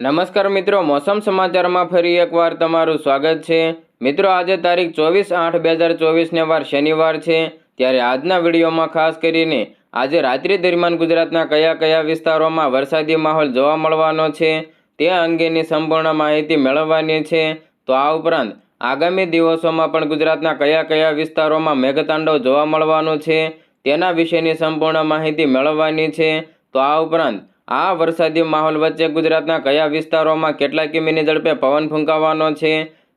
નમસ્કાર મિત્રો, મોસમ સમાચારમાં ફરી એકવાર તમારું સ્વાગત છે. મિત્રો, આજે તારીખ ચોવીસ આઠ બે હજાર ચોવીસને વાર શનિવાર છે. ત્યારે આજના વિડીયોમાં ખાસ કરીને આજે રાત્રિ દરમિયાન ગુજરાતના કયા કયા વિસ્તારોમાં વરસાદી માહોલ જોવા મળવાનો છે, તે અંગેની સંપૂર્ણ માહિતી મેળવવાની છે. તો આ ઉપરાંત આગામી દિવસોમાં પણ ગુજરાતના કયા કયા વિસ્તારોમાં મેઘતાંડવ જોવા મળવાનો છે, તેના વિશેની સંપૂર્ણ માહિતી મેળવવાની છે. તો આ ઉપરાંત આ વરસાદી માહોલ વચ્ચે ગુજરાતના કયા વિસ્તારોમાં કેટલા કિમીની ઝડપે પવન ફૂંકાવાનો છે,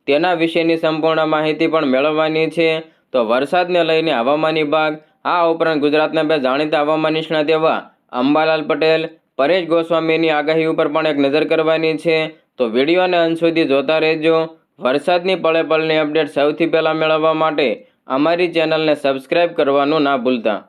તેના વિશેની સંપૂર્ણ માહિતી પણ મેળવવાની છે. તો વરસાદને લઈને હવામાન વિભાગ આ ઉપરાંત ગુજરાતના બે જાણીતા હવામાન નિષ્ણાત એવા અંબાલાલ પટેલ, પરેશ ગોસ્વામીની આગાહી ઉપર પણ એક નજર કરવાની છે. તો વિડીયોને અંત સુધી જોતા રહેજો. વરસાદની પળે પળની અપડેટ સૌથી પહેલાં મેળવવા માટે અમારી ચેનલને સબસ્ક્રાઈબ કરવાનું ના ભૂલતા.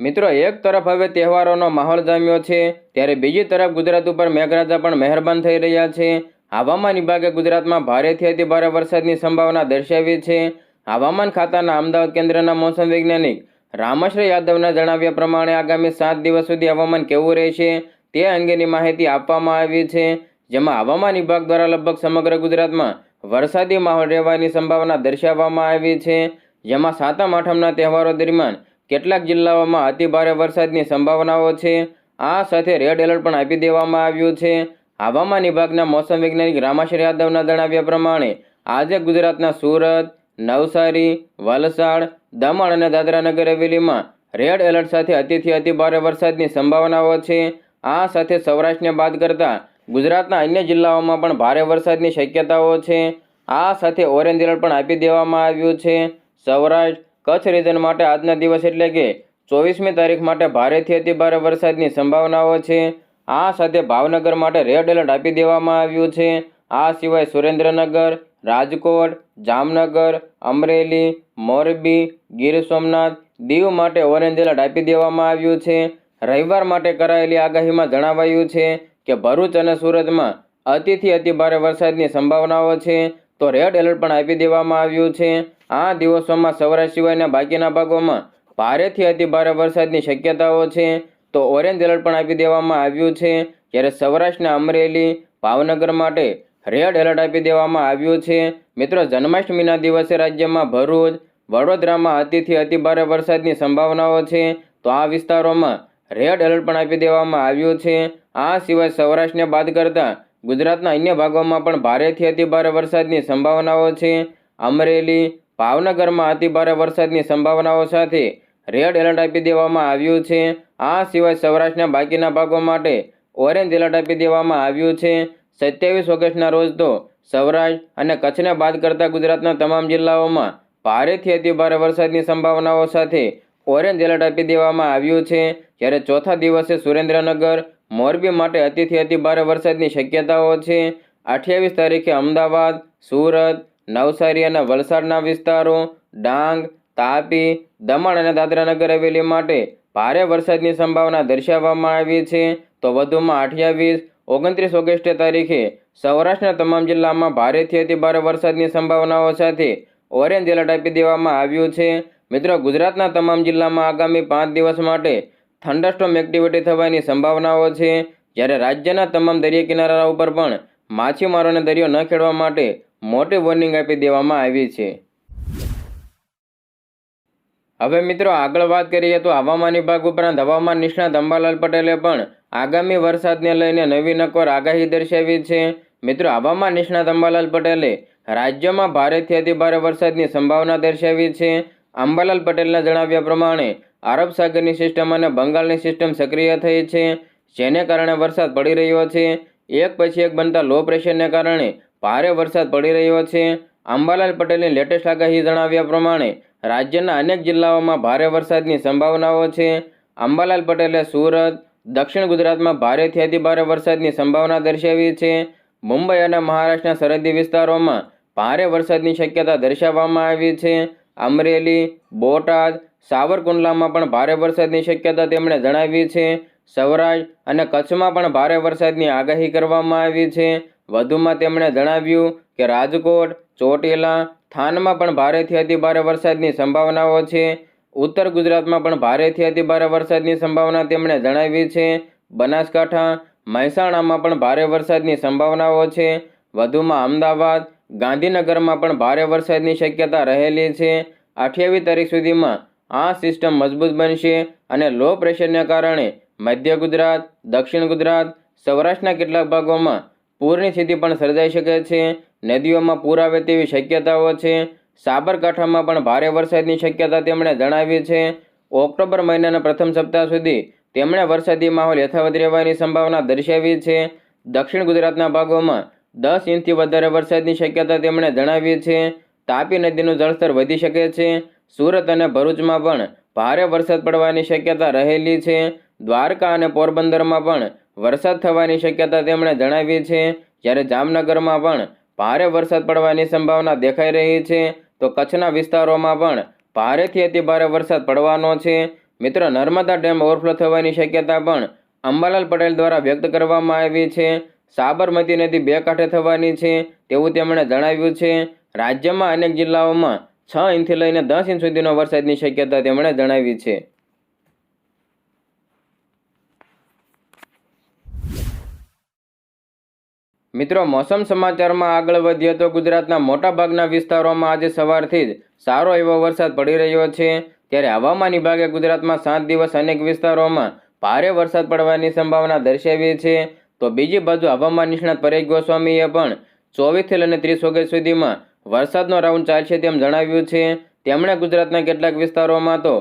મિત્રો, એક તરફ હવે તહેવારોનો માહોલ જામ્યો છે, ત્યારે બીજી તરફ ગુજરાત ઉપર મેઘરાજા પણ મહેરબાન થઈ રહ્યા છે. હવામાન વિભાગે ગુજરાતમાં ભારેથી અતિ ભારે વરસાદની સંભાવના દર્શાવી છે. હવામાન ખાતાના અમદાવાદ કેન્દ્રના મોસમ વૈજ્ઞાનિક રામશ્રી યાદવના જણાવ્યા પ્રમાણે આગામી સાત દિવસ સુધી હવામાન કેવું રહેશે તે અંગેની માહિતી આપવામાં આવી છે. જેમાં હવામાન વિભાગ દ્વારા લગભગ સમગ્ર ગુજરાતમાં વરસાદી માહોલ રહેવાની સંભાવના દર્શાવવામાં આવી છે. જેમાં સાતમ આઠમના તહેવારો દરમિયાન કેટલાક જિલ્લાઓમાં અતિભારે વરસાદની સંભાવનાઓ છે. આ સાથે રેડ એલર્ટ પણ આપી દેવામાં આવ્યું છે. હવામાન વિભાગના મોસમ વૈજ્ઞાનિક રામાશ્રી યાદવના જણાવ્યા પ્રમાણે, આજે ગુજરાતના સુરત, નવસારી, વલસાડ, દમણ અને દાદરાનગર હવેલીમાં રેડ એલર્ટ સાથે અતિથી અતિભારે વરસાદની સંભાવનાઓ છે. આ સાથે સૌરાષ્ટ્રને બાદ કરતાં ગુજરાતના અન્ય જિલ્લાઓમાં પણ ભારે વરસાદની શક્યતાઓ છે. આ સાથે ઓરેન્જ એલર્ટ પણ આપી દેવામાં આવ્યું છે. સૌરાષ્ટ્ર કચ્છ રિજન માટે આજના દિવસ એટલે કે ચોવીસમી તારીખ માટે ભારેથી અતિભારે વરસાદની સંભાવનાઓ છે. આ સાથે ભાવનગર માટે રેડ એલર્ટ આપી દેવામાં આવ્યું છે. આ સિવાય સુરેન્દ્રનગર, રાજકોટ, જામનગર, અમરેલી, મોરબી, ગીર સોમનાથ, દીવ માટે ઓરેન્જ એલર્ટ આપી દેવામાં આવ્યું છે. રવિવાર માટે કરાયેલી આગાહીમાં જણાવાયું છે કે ભરૂચ અને સુરતમાં અતિથી અતિભારે વરસાદની સંભાવનાઓ છે. તો રેડ એલર્ટ પણ આપી દેવામાં આવ્યું છે. આ દિવસોમાં સૌરાષ્ટ્ર સિવાયના બાકીના ભાગોમાં ભારેથી અતિભારે વરસાદની શક્યતાઓ છે. તો ઓરેન્જ એલર્ટ પણ આપી દેવામાં આવ્યું છે. જ્યારે સૌરાષ્ટ્રના અમરેલી, ભાવનગર માટે રેડ એલર્ટ આપી દેવામાં આવ્યું છે. મિત્રો, જન્માષ્ટમીના દિવસે રાજ્યમાં ભરૂચ, વડોદરામાં અતિથી અતિભારે વરસાદની સંભાવનાઓ છે. તો આ વિસ્તારોમાં રેડ એલર્ટ પણ આપી દેવામાં આવ્યું છે. આ સિવાય સૌરાષ્ટ્રને બાદ કરતાં ગુજરાતના અન્ય ભાગોમાં પણ ભારેથી અતિભારે વરસાદની સંભાવનાઓ છે. અમરેલી ભાવનગરમાં અતિભારે વરસાદની સંભાવનાઓ સાથે રેડ એલર્ટ આપી દેવામાં આવ્યું છે. આ સિવાય સૌરાષ્ટ્રના બાકીના ભાગો માટે ઓરેન્જ એલર્ટ આપી દેવામાં આવ્યું છે. સત્યાવીસ ઓગસ્ટના રોજ તો સૌરાષ્ટ્ર અને કચ્છને બાદ કરતા ગુજરાતના તમામ જિલ્લાઓમાં ભારેથી અતિભારે વરસાદની સંભાવનાઓ સાથે ઓરેન્જ એલર્ટ આપી દેવામાં આવ્યું છે. જ્યારે ચોથા દિવસે સુરેન્દ્રનગર, મોરબી માટે અતિથી અતિભારે વરસાદની શક્યતાઓ છે. અઠ્યાવીસ તારીખે અમદાવાદ, સુરત નવસારી અને વલસાડના વિસ્તારો ડાંગ, તાપી, દમણ અને દાદરાનગર હવેલી માટે ભારે વરસાદની સંભાવના દર્શાવવામાં આવી છે. તો વધુમાં અઠ્યાવીસ, ઓગણત્રીસ ઓગસ્ટે તારીખે સૌરાષ્ટ્રના તમામ જિલ્લામાં ભારેથી અતિભારે વરસાદની સંભાવનાઓ સાથે ઓરેન્જ એલર્ટ આપી દેવામાં આવ્યું છે. મિત્રો, ગુજરાતના તમામ જિલ્લામાં આગામી પાંચ દિવસ માટે થંડરસ્ટોમ એક્ટિવિટી થવાની સંભાવનાઓ છે. જ્યારે રાજ્યના તમામ દરિયા કિનારા ઉપર પણ માછીમારોને દરિયો ન ખેડવા માટે મોટી વોર્નિંગ આપી દેવામાં આવી છે. હવે મિત્રો આગળ વાત કરીએ તો હવામાન વિભાગ ઉપરાંત હવામાન નિષ્ણાત અંબાલાલ પટેલે પણ આગામી વરસાદને લઈને નવી નકોર આગાહી દર્શાવી છે. મિત્રો હવામાન નિષ્ણાત અંબાલાલ પટેલે રાજ્યમાં ભારેથી અતિભારે વરસાદની સંભાવના દર્શાવી છે. અંબાલાલ પટેલના જણાવ્યા પ્રમાણે અરબ સાગરની સિસ્ટમ અને બંગાળની સિસ્ટમ સક્રિય થઈ છે. જેને કારણે વરસાદ પડી રહ્યો છે. એક પછી એક બનતા લો પ્રેશરને કારણે ભારે વરસાદ પડી રહ્યો છે. અંબાલાલ પટેલની લેટેસ્ટ આગાહી જણાવ્યા પ્રમાણે રાજ્યના અનેક જિલ્લાઓમાં ભારે વરસાદની સંભાવનાઓ છે. અંબાલાલ પટેલે સુરત, દક્ષિણ ગુજરાતમાં ભારેથી અતિભારે વરસાદની સંભાવના દર્શાવી છે. મુંબઈ અને મહારાષ્ટ્રના સરહદી વિસ્તારોમાં ભારે વરસાદની શક્યતા દર્શાવવામાં આવી છે. અમરેલી, બોટાદ, સાવરકુંડલામાં પણ ભારે વરસાદની શક્યતા તેમણે જણાવી છે. સૌરાષ્ટ્ર અને કચ્છમાં પણ ભારે વરસાદની આગાહી કરવામાં આવી છે. વધુમાં તેમણે જણાવ્યું કે રાજકોટ, ચોટીલા, થાનમાં પણ ભારેથી અતિભારે વરસાદની સંભાવનાઓ છે. ઉત્તર ગુજરાતમાં પણ ભારેથી અતિભારે વરસાદની સંભાવના તેમણે જણાવી છે. બનાસકાંઠા, મહેસાણામાં પણ ભારે વરસાદની સંભાવનાઓ છે. વધુમાં અમદાવાદ, ગાંધીનગરમાં પણ ભારે વરસાદની શક્યતા રહેલી છે. અઠ્યાવીસ તારીખ સુધીમાં આ સિસ્ટમ મજબૂત બનશે અને લો પ્રેશરને કારણે મધ્ય ગુજરાત, દક્ષિણ ગુજરાત, સૌરાષ્ટ્રના કેટલાક ભાગોમાં પૂરની સ્થિતિ પણ સર્જાઈ શકે છે. નદીઓમાં પૂર આવે તેવી શક્યતાઓ છે. સાબરકાંઠામાં પણ ભારે વરસાદની શક્યતા તેમણે જણાવી છે. ઓક્ટોબર મહિનાના પ્રથમ સપ્તાહ સુધી તેમણે વરસાદી માહોલ યથાવત રહેવાની સંભાવના દર્શાવી છે. દક્ષિણ ગુજરાતના ભાગોમાં દસ ઇંચથી વધારે વરસાદની શક્યતા તેમણે જણાવી છે. તાપી નદીનું જળસ્તર વધી શકે છે. સુરત અને ભરૂચમાં પણ ભારે વરસાદ પડવાની શક્યતા રહેલી છે. દ્વારકા અને પોરબંદરમાં પણ વરસાદ થવાની શક્યતા તેમણે જણાવી છે. જ્યારે જામનગરમાં પણ ભારે વરસાદ પડવાની સંભાવના દેખાઈ રહી છે, તો કચ્છના વિસ્તારોમાં પણ ભારેથી અતિ ભારે વરસાદ પડવાનો છે. મિત્રો, નર્મદા ડેમ ઓવરફ્લો થવાની શક્યતા પણ અંબાલાલ પટેલ દ્વારા વ્યક્ત કરવામાં આવી છે. સાબરમતી નદી બે કાંઠે થવાની છે તેવું તેમણે જણાવ્યું છે. રાજ્યમાં અનેક જિલ્લાઓમાં છ ઇંચથી લઈને દસ ઇંચ સુધીનો વરસાદની શક્યતા તેમણે જણાવી છે. મિત્રો, મોસમ સમાચારમાં આગળ વધીએ તો ગુજરાતના મોટાભાગના વિસ્તારોમાં આજે સવારથી જ સારો એવો વરસાદ પડી રહ્યો છે. ત્યારે હવામાન વિભાગે ગુજરાતમાં સાત દિવસ અનેક વિસ્તારોમાં ભારે વરસાદ પડવાની સંભાવના દર્શાવી છે. તો બીજી બાજુ હવામાન નિષ્ણાત પરેશ ગોસ્વામીએ પણ ચોવીસથી લઈને ત્રીસ ઓગસ્ટ સુધીમાં વરસાદનો રાઉન્ડ ચાલશે તેમ જણાવ્યું છે. તેમણે ગુજરાતના કેટલાક વિસ્તારોમાં તો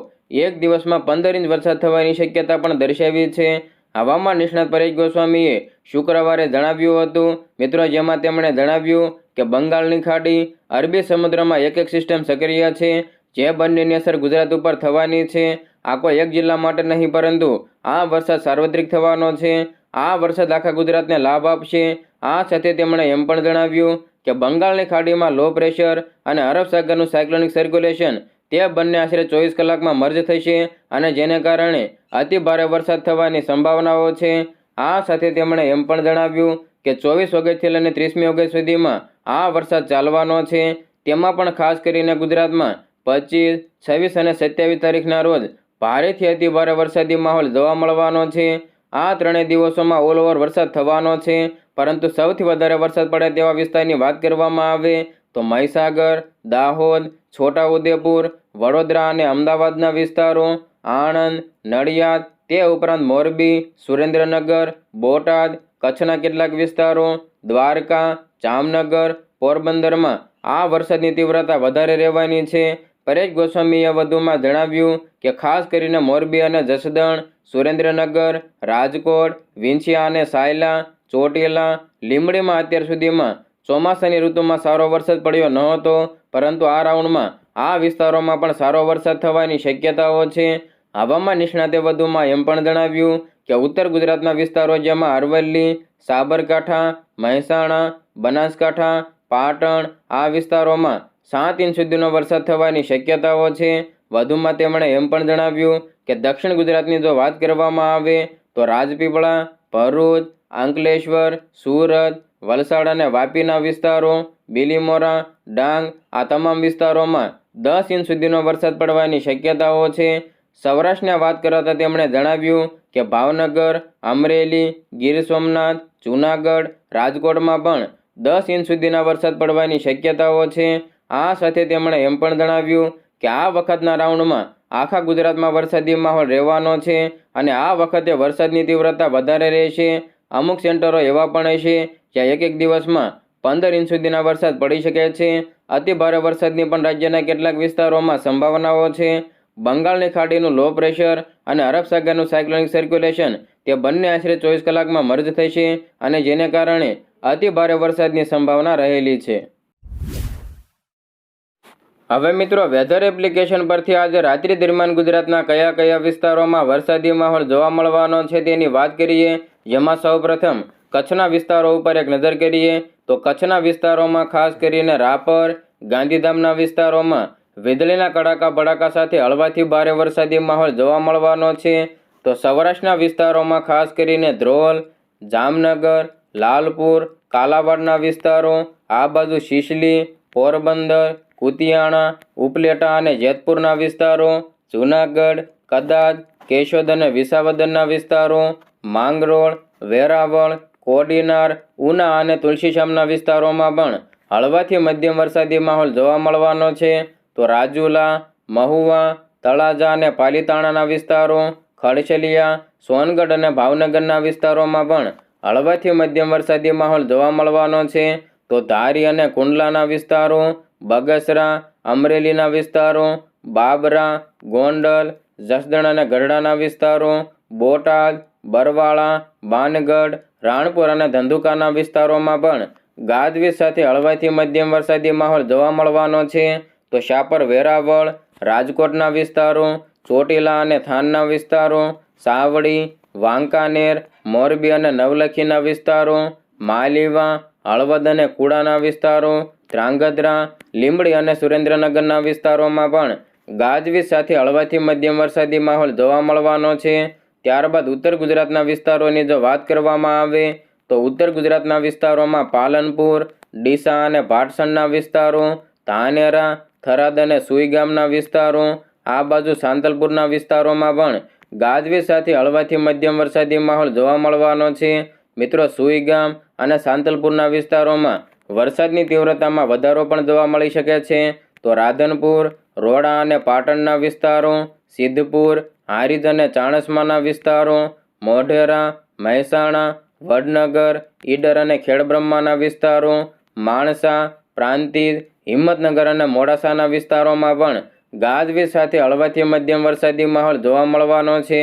એક દિવસમાં પંદર ઇંચ વરસાદ થવાની શક્યતા પણ દર્શાવી છે. હવામાન નિષ્ણાત પરેશ ગોસ્વામીએ શુક્રવારે જણાવ્યું હતું, મિત્રો, જેમાં તેમણે જણાવ્યું કે બંગાળની ખાડી અરબી સમુદ્રમાં એક એક સિસ્ટમ સક્રિય છે, જે બંનેની અસર ગુજરાત ઉપર થવાની છે. આ કોઈ એક જિલ્લા માટે નહીં, પરંતુ આ વરસાદ સાર્વત્રિક થવાનો છે. આ વરસાદ આખા ગુજરાતને લાભ આપશે. આ સાથે તેમણે એમ પણ જણાવ્યું કે બંગાળની ખાડીમાં લો પ્રેશર અને અરબ સાગરનું સાયક્લોનિક સર્ક્યુલેશન તે બંને આશરે ચોવીસ કલાકમાં મર્જ થશે અને જેને કારણે અતિ ભારે વરસાદ થવાની સંભાવનાઓ છે. આ સાથે તેમણે એમ પણ જણાવ્યું કે ચોવીસ ઓગસ્ટથી લઈને ત્રીસમી ઓગસ્ટ સુધીમાં આ વરસાદ ચાલવાનો છે. તેમાં પણ ખાસ કરીને ગુજરાતમાં પચીસ, છવ્વીસ અને સત્યાવીસ તારીખના રોજ ભારેથી અતિ ભારે વરસાદી માહોલ જોવા મળવાનો છે. આ ત્રણેય દિવસોમાં ઓલ ઓવર વરસાદ થવાનો છે. પરંતુ સૌથી વધારે વરસાદ પડે તેવા વિસ્તારની વાત કરવામાં આવે તો મહીસાગર, દાહોદ, છોટાઉદેપુર, વડોદરા અને અમદાવાદના વિસ્તારો આણંદ, નડિયાદ, તે ઉપરાંત મોરબી, સુરેન્દ્રનગર, બોટાદ, કચ્છના કેટલાક વિસ્તારો, દ્વારકા, જામનગર, પોરબંદરમાં આ વરસાદની તીવ્રતા વધારે રહેવાની છે. પરેશ ગોસ્વામીએ વધુમાં જણાવ્યું કે ખાસ કરીને મોરબી અને જસદણ, સુરેન્દ્રનગર, રાજકોટ, વિંછિયા અને સાયલા, ચોટીલા, લીંબડીમાં અત્યાર સુધીમાં ચોમાસાની ઋતુમાં સારો વરસાદ પડ્યો ન હતો પરંતુ આ રાઉન્ડમાં આ વિસ્તારોમાં પણ સારો વરસાદ થવાની શક્યતાઓ છે. હવામાન નિષ્ણાતે વધુમાં એમ પણ જણાવ્યું કે ઉત્તર ગુજરાતના વિસ્તારો જેમાં અરવલ્લી, સાબરકાંઠા, મહેસાણા, બનાસકાંઠા, પાટણ આ વિસ્તારોમાં સાત ઇંચ સુધીનો વરસાદ થવાની શક્યતાઓ છે. વધુમાં તેમણે એમ પણ જણાવ્યું કે દક્ષિણ ગુજરાતની જો વાત કરવામાં આવે તો રાજપીપળા, ભરૂચ, અંકલેશ્વર, સુરત વલસાડ અને વાપીના વિસ્તારો, બિલીમોરા, ડાંગ, આ તમામ વિસ્તારોમાં દસ ઇંચ સુધીનો વરસાદ પડવાની શક્યતાઓ છે. સૌરાષ્ટ્રની વાત કરતા તેમણે જણાવ્યું કે ભાવનગર, અમરેલી, ગીર સોમનાથ, જૂનાગઢ, રાજકોટમાં પણ દસ ઇંચ સુધીના વરસાદ પડવાની શક્યતાઓ છે. આ સાથે તેમણે એમ પણ જણાવ્યું કે આ વખતના રાઉન્ડમાં આખા ગુજરાતમાં વરસાદી માહોલ રહેવાનો છે અને આ વખતે વરસાદની તીવ્રતા વધારે રહેશે. અમુક સેન્ટરો એવા પણ હશે જ્યાં એક એક દિવસમાં પંદર ઇંચ સુધીના વરસાદ પડી શકે છે. અતિ ભારે વરસાદની પણ રાજ્યના કેટલાક વિસ્તારોમાં સંભાવનાઓ છે. બંગાળની ખાડીનું લો પ્રેશર અને અરબ સાગરનું સાયક્લોનિક સર્ક્યુલેશન તે બંને આશરે ચોવીસ કલાકમાં મર્જ થશે અને જેને કારણે અતિ ભારે વરસાદની સંભાવના રહેલી છે. હવે મિત્રો વેધર એપ્લિકેશન પરથી આજે રાત્રિ દરમિયાન ગુજરાતના કયા કયા વિસ્તારોમાં વરસાદી માહોલ જોવા મળવાનો છે તેની વાત કરીએ. જેમાં સૌપ્રથમ કચ્છના વિસ્તારો ઉપર એક નજર કરીએ તો કચ્છના વિસ્તારોમાં ખાસ કરીને રાપર, ગાંધીધામના વિસ્તારોમાં વીજળીના કડાકા ભડાકા સાથે હળવાથી ભારે વરસાદી માહોલ જોવા મળવાનો છે. તો સૌરાષ્ટ્રના વિસ્તારોમાં ખાસ કરીને ધ્રોલ, જામનગર, લાલપુર, કાલાવાડના વિસ્તારો, આ બાજુ શિશલી, પોરબંદર, કુતિયાણા, ઉપલેટા અને જેતપુરના વિસ્તારો, જૂનાગઢ, કદાચ, કેશોદ અને વિસાવદરના વિસ્તારો, માંગરોળ, વેરાવળ કોડીનાર ઉના અને તુલસીશ્યામના વિસ્તારોમાં પણ હળવાથી મધ્યમ વરસાદી માહોલ જોવા મળવાનો છે. તો રાજુલા, મહુવા, તળાજા અને પાલીતાણાના વિસ્તારો ખડશલિયા સોનગઢ અને ભાવનગરના વિસ્તારોમાં પણ હળવાથી મધ્યમ વરસાદી માહોલ જોવા મળવાનો છે. તો ધારી અને કુંડલાના વિસ્તારો, બગસરા, અમરેલીના વિસ્તારો, બાબરા, ગોંડલ, જસદણ અને ગઢડાના વિસ્તારો, બોટાદ, બરવાળા, બાનગઢ રાણપુર અને ધંધુકાના વિસ્તારોમાં પણ ગાજવીજ સાથે હળવાથી મધ્યમ વરસાદી માહોલ જોવા મળવાનો છે. તો શાપર, વેરાવળ, રાજકોટના વિસ્તારો, ચોટીલા અને થાનના વિસ્તારો, સાવડી, વાંકાનેર, મોરબી અને નવલખીના વિસ્તારો, માલીવા, હળવદ અને કુડાના વિસ્તારો, ધ્રાંગધ્રા, લીંબડી અને સુરેન્દ્રનગરના વિસ્તારોમાં પણ ગાજવીજ સાથે હળવાથી મધ્યમ વરસાદી માહોલ જોવા મળવાનો છે. ત્યારબાદ ઉત્તર ગુજરાતના વિસ્તારોની જો વાત કરવામાં આવે, તો ઉત્તર ગુજરાતના વિસ્તારોમાં પાલનપુર, ડીસા અને ભાટસણના વિસ્તારો, ધાનેરા, થરાદ અને સુઈગામના વિસ્તારો, આ બાજુ સાંતલપુરના વિસ્તારોમાં પણ ગાજવીજ સાથે હળવાથી મધ્યમ વરસાદી માહોલ જોવા મળવાનો છે. મિત્રો સુઈગામ અને સાંતલપુરના વિસ્તારોમાં વરસાદની તીવ્રતામાં વધારો પણ જોવા મળી શકે છે. તો રાધનપુર, રોડા અને પાટણના વિસ્તારો સિદ્ધપુર, હારીજ અને ચાણસ્માના વિસ્તારો, મોઢેરા, મહેસાણા, વડનગર, ઈડર અને ખેડબ્રહ્માના વિસ્તારો, માણસા, પ્રાંતિજ, હિંમતનગર અને મોડાસાના વિસ્તારોમાં પણ ગાજવીજ સાથે હળવાથી મધ્યમ વરસાદી માહોલ જોવા મળવાનો છે.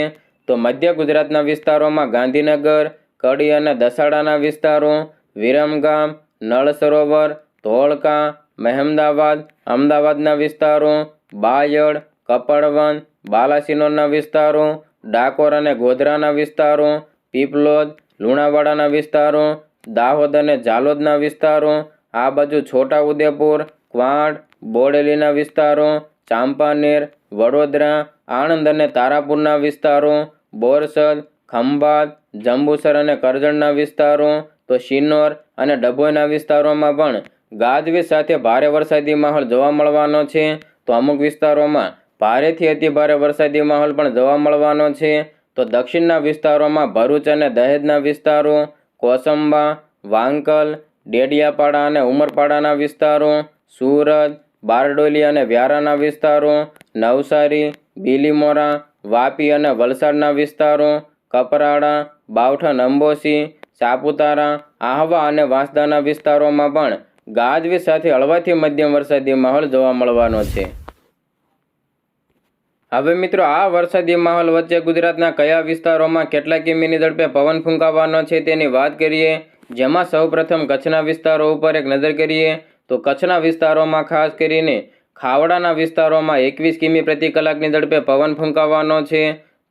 તો મધ્ય ગુજરાતના વિસ્તારોમાં ગાંધીનગર, કડી અને દસાડાના વિસ્તારો, વિરમગામ નળ સરોવર ધોળકા, મહેમદાવાદ, અમદાવાદના વિસ્તારો, બાયડ કપડવંત બાલાસિનોરના વિસ્તારો, ડાકોર અને ગોધરાના વિસ્તારો, પીપલોદ, લુણાવાડાના વિસ્તારો, દાહોદ અને ઝાલોદના વિસ્તારો, આ બાજુ છોટા ઉદેપુર ક્વાંટ બોડેલીના વિસ્તારો, ચાંપાનેર, વડોદરા, આણંદ અને તારાપુરના વિસ્તારો, બોરસદ, ખંભાત, જંબુસર અને કરજણના વિસ્તારો, તો શિનોર અને ડભોઈના વિસ્તારોમાં પણ ગાજવીજ સાથે ભારે વરસાદી માહોલ જોવા મળવાનો છે. તો અમુક વિસ્તારોમાં ભારેથી અતિભારે વરસાદી માહોલ પણ જોવા મળવાનો છે. તો દક્ષિણના વિસ્તારોમાં ભરૂચ અને દહેજના વિસ્તારો, કોસંબા, વાંકલ, ડેડિયાપાડા અને ઉમરપાડાના વિસ્તારો, સુરત, બારડોલી અને વ્યારાના વિસ્તારો, નવસારી બીલીમોરા વાપી અને વલસાડના વિસ્તારો, કપરાડા બાવઠન અંબોસી સાપુતારા, આહવા અને વાંસદાના વિસ્તારોમાં પણ ગાજવીજ સાથે હળવાથી મધ્યમ વરસાદી માહોલ જોવા મળવાનો છે. હવે મિત્રો, આ વરસાદી માહોલ વચ્ચે ગુજરાતના કયા વિસ્તારોમાં કેટલા કિમીની ઝડપે પવન ફૂંકાવાનો છે તેની વાત કરીએ. જેમાં સૌપ્રથમ કચ્છના વિસ્તારો ઉપર એક નજર કરીએ તો કચ્છના વિસ્તારોમાં ખાસ કરીને ખાવડાના વિસ્તારોમાં એકવીસ કિમી પ્રતિ કલાકની ઝડપે પવન ફૂંકાવાનો છે.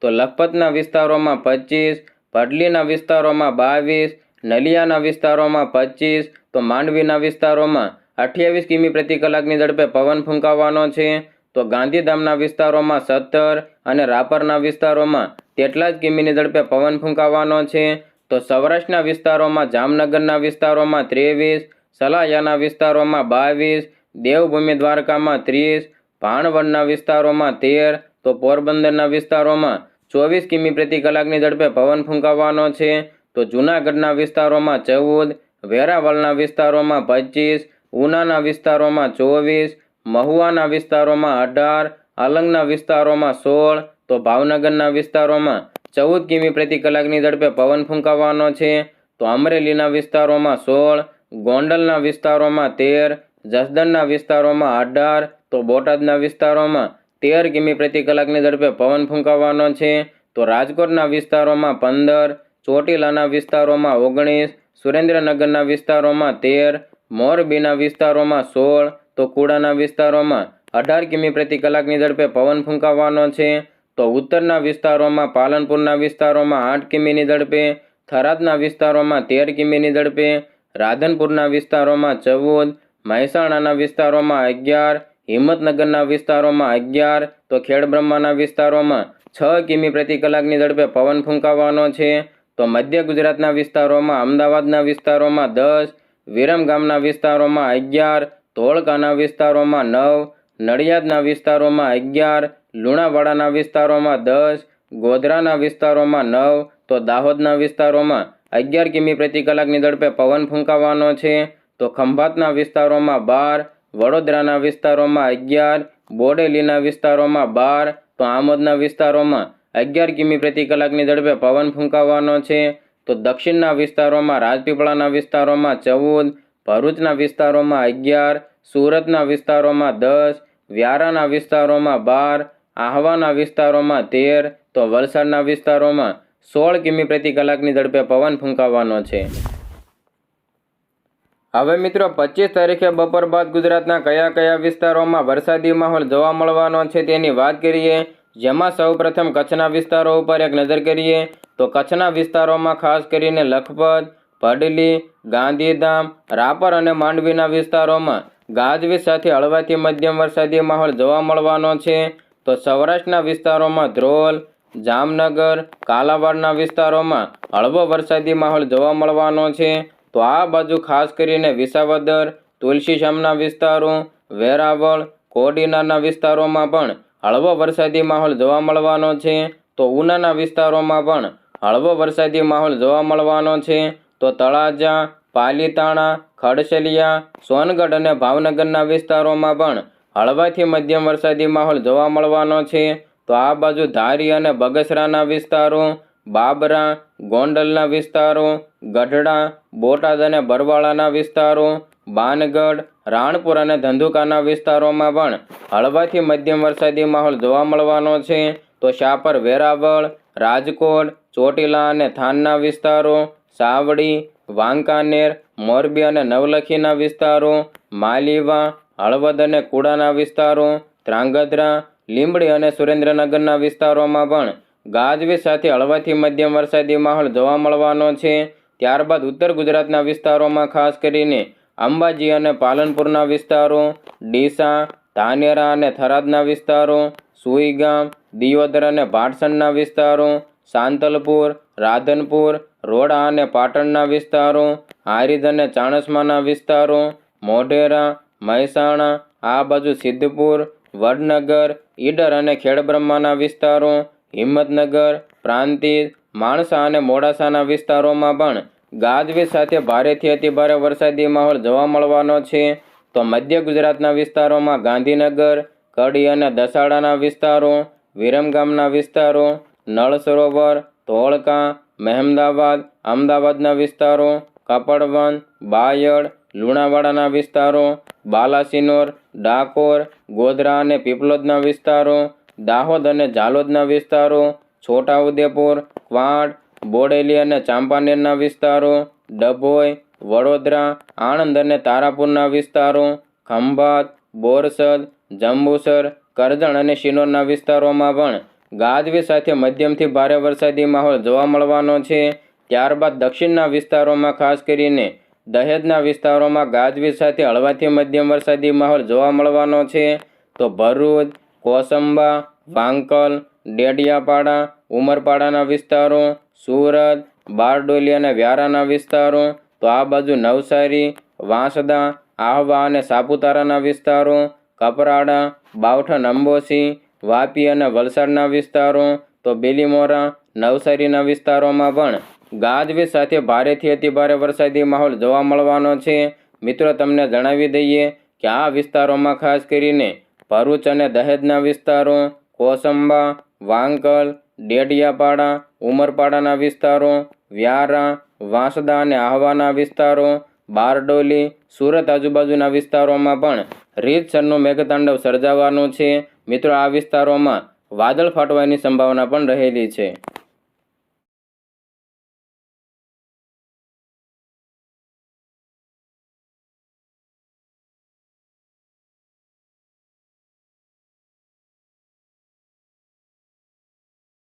તો લખપતના વિસ્તારોમાં પચીસ ભડલીના વિસ્તારોમાં બાવીસ, નલિયાના વિસ્તારોમાં પચીસ, તો માંડવીના વિસ્તારોમાં અઠ્યાવીસ કિમી પ્રતિ કલાકની ઝડપે પવન ફૂંકાવાનો છે. તો ગાંધીધામના વિસ્તારોમાં સત્તર અને રાપરના વિસ્તારોમાં તેટલા જ કિમીની ઝડપે પવન ફૂંકાવાનો છે. તો સૌરાષ્ટ્રના વિસ્તારોમાં, જામનગરના વિસ્તારોમાં ત્રેવીસ, સલાયાના વિસ્તારોમાં બાવીસ, દેવભૂમિ દ્વારકામાં ત્રીસ, ભાણવડના વિસ્તારોમાં તેર, તો પોરબંદરના વિસ્તારોમાં ચોવીસ કિમી પ્રતિ કલાકની ઝડપે પવન ફૂંકાવાનો છે. તો જૂનાગઢના વિસ્તારોમાં ચૌદ, વેરાવળના વિસ્તારોમાં પચીસ, ઉનાના વિસ્તારોમાં ચોવીસ મહુવાના વિસ્તારોમાં અઢાર અલંગના વિસ્તારોમાં સોળ, તો ભાવનગરના વિસ્તારોમાં ચૌદ કિમી પ્રતિ કલાકની ઝડપે પવન ફૂંકાવાનો છે. તો અમરેલીના વિસ્તારોમાં સોળ, ગોંડલના વિસ્તારોમાં તેર, જસદણના વિસ્તારોમાં અઢાર, તો બોટાદના વિસ્તારોમાં તેર કિમી પ્રતિ કલાકની ઝડપે પવન ફૂંકાવાનો છે. તો રાજકોટના વિસ્તારોમાં પંદર, ચોટીલાના વિસ્તારોમાં ઓગણીસ, સુરેન્દ્રનગરના વિસ્તારોમાં તેર, મોરબીના વિસ્તારોમાં સોળ તો કુડાના વિસ્તારોમાં અઢાર કિમી પ્રતિ કલાકની ઝડપે પવન ફૂંકાવાનો છે. તો ઉત્તરના વિસ્તારોમાં પાલનપુરના વિસ્તારોમાં આઠ કિમીની ઝડપે, થરાદના વિસ્તારોમાં તેર કિમીની ઝડપે, રાધનપુરના વિસ્તારોમાં ચૌદ, મહેસાણાના વિસ્તારોમાં અગિયાર, હિંમતનગરના વિસ્તારોમાં અગિયાર, તો ખેડબ્રહ્માના વિસ્તારોમાં છ કિમી પ્રતિ કલાકની ઝડપે પવન ફૂંકાવાનો છે. તો મધ્ય ગુજરાતના વિસ્તારોમાં, અમદાવાદના વિસ્તારોમાં દસ, વિરમગામના વિસ્તારોમાં અગિયાર ધોળકાના વિસ્તારોમાં નવ, નડિયાદના વિસ્તારોમાં અગિયાર, લુણાવાડાના વિસ્તારોમાં દસ, ગોધરાના વિસ્તારોમાં નવ, તો દાહોદના વિસ્તારોમાં અગિયાર કિમી પ્રતિ કલાકની ઝડપે પવન ફૂંકાવાનો છે. તો ખંભાતના વિસ્તારોમાં બાર, વડોદરાના વિસ્તારોમાં અગિયાર, બોડેલીના વિસ્તારોમાં બાર, તો આમોદના વિસ્તારોમાં અગિયાર કિમી પ્રતિ કલાકની ઝડપે પવન ફૂંકાવાનો છે. તો દક્ષિણના વિસ્તારોમાં, રાજપીપળાના વિસ્તારોમાં ચૌદ ભરૂચના વિસ્તારોમાં અગિયાર, સુરતના વિસ્તારોમાં દસ, વ્યારાના વિસ્તારોમાં બાર, આહવાના વિસ્તારોમાં તેર, તો વલસાડના વિસ્તારોમાં સોળ કિમી પ્રતિ કલાકની ઝડપે પવન ફૂંકાવાનો છે. હવે મિત્રો, પચીસ તારીખે બપોર બાદ ગુજરાતના કયા કયા વિસ્તારોમાં વરસાદી માહોલ જોવા મળવાનો છે તેની વાત કરીએ. જેમાં સૌપ્રથમ કચ્છના વિસ્તારો ઉપર એક નજર કરીએ તો કચ્છના વિસ્તારોમાં ખાસ કરીને લખપત ભડલી ગાંધીધામ, રાપર અને માંડવીના વિસ્તારોમાં ગાજવીજ સાથે હળવાથી મધ્યમ વરસાદી માહોલ જોવા મળવાનો છે. તો સૌરાષ્ટ્રના વિસ્તારોમાં ધ્રોલ, જામનગર, કાલાવાડના વિસ્તારોમાં હળવો વરસાદી માહોલ જોવા મળવાનો છે. તો આ બાજુ ખાસ કરીને વિસાવદર તુલસીશામના વિસ્તારો, વેરાવળ, કોડીનારના વિસ્તારોમાં પણ હળવો વરસાદી માહોલ જોવા મળવાનો છે. તો ઉનાના વિસ્તારોમાં પણ હળવો વરસાદી માહોલ જોવા મળવાનો છે. તો તળાજા, પાલીતાણા, ખડસલિયા, સોનગઢ અને ભાવનગરના વિસ્તારોમાં પણ હળવાથી મધ્યમ વરસાદી માહોલ જોવા મળવાનો છે. તો આ બાજુ ધારી અને બગસરાના વિસ્તારો, બાબરા, ગોંડલના વિસ્તારો, ગઢડા, બોટાદ અને બરવાળાના વિસ્તારો, બાનગઢ, રાણપુર અને ધંધુકાના વિસ્તારોમાં પણ હળવાથી મધ્યમ વરસાદી માહોલ જોવા મળવાનો છે. તો શાપર વેરાવળ, રાજકોટ, ચોટીલા અને થાનના વિસ્તારો સાવડી, વાંકાનેર, મોરબી અને નવલખીના વિસ્તારો, માલીવા, હળવદ અને કુડાના વિસ્તારો, ધ્રાંગધ્રા, લીંબડી અને સુરેન્દ્રનગરના વિસ્તારોમાં પણ ગાજવીજ સાથે હળવાથી મધ્યમ વરસાદી માહોલ જોવા મળવાનો છે. ત્યારબાદ ઉત્તર ગુજરાતના વિસ્તારોમાં ખાસ કરીને અંબાજી અને પાલનપુરના વિસ્તારો, ડીસા, ધાનેરા અને થરાદના વિસ્તારો, સુઈગામ, દિયોદર અને ભાટસણના વિસ્તારો, સાંતલપુર, રાધનપુર રોડા અને પાટણના વિસ્તારો, હારીજ અને ચાણસમાના વિસ્તારો, મોઢેરા, મહેસાણા, આ બાજુ સિદ્ધપુર, વડનગર, ઈડર અને ખેડબ્રહ્માના વિસ્તારો, હિંમતનગર, પ્રાંતિજ, માણસા અને મોડાસાના વિસ્તારોમાં પણ ગાજવીજ સાથે ભારેથી અતિભારે વરસાદી માહોલ જોવા મળવાનો છે. તો મધ્ય ગુજરાતના વિસ્તારોમાં ગાંધીનગર, કડી અને દસાડાના વિસ્તારો, વિરમગામના વિસ્તારો, નળ સરોવર, ધોળકા મહેમદાવાદ, અમદાવાદના વિસ્તારો, કપડવન, બાયડ, લુણાવાડાના વિસ્તારો, બાલાસિનોર, ડાકોર, ગોધરા અને પીપલોદના વિસ્તારો, દાહોદ અને ઝાલોદના વિસ્તારો, છોટાઉદેપુર, ક્વાડ, બોડેલી અને ચાંપાનેરના વિસ્તારો, ડભોઈ, વડોદરા, આણંદ અને તારાપુરના વિસ્તારો, ખંભાત, બોરસદ, જંબુસર, કરજણ અને શિનોરના વિસ્તારોમાં પણ ગાજવીજ સાથે મધ્યમથી ભારે વરસાદી માહોલ જોવા મળવાનો છે. ત્યારબાદ દક્ષિણના વિસ્તારોમાં ખાસ કરીને દહેજના વિસ્તારોમાં ગાજવીજ સાથે હળવાથી મધ્યમ વરસાદી માહોલ જોવા મળવાનો છે. તો ભરૂચ, કોસંબા, વાંકલ, ડેડિયાપાડા, ઉમરપાડાના વિસ્તારો, સુરત, બારડોલી અને વ્યારાના વિસ્તારો, તો આ બાજુ નવસારી, વાંસદા, આહવા અને સાપુતારાના વિસ્તારો, કપરાડા બાવઠન અંબોસી વાપી અને વલસાડના વિસ્તારો, તો બેલીમોરા, નવસારીના વિસ્તારોમાં પણ ગાજવીજ સાથે ભારેથી અતિભારે વરસાદી માહોલ જોવા મળવાનો છે. મિત્રો, તમને જણાવી દઈએ કે આ વિસ્તારોમાં ખાસ કરીને ભરૂચ અને દહેજના વિસ્તારો, કોસંબા, વાંકલ, ડેડિયાપાડા, ઉમરપાડાના વિસ્તારો, વ્યારા, વાંસદા અને આહવાના વિસ્તારો, બારડોલી, સુરત આજુબાજુના વિસ્તારોમાં પણ રીતસરનું મેઘતાંડવ સર્જાવાનું છે. મિત્રો આ વિસ્તારોમાં વાદળ ફાટવાની સંભાવના પણ રહેલી છે.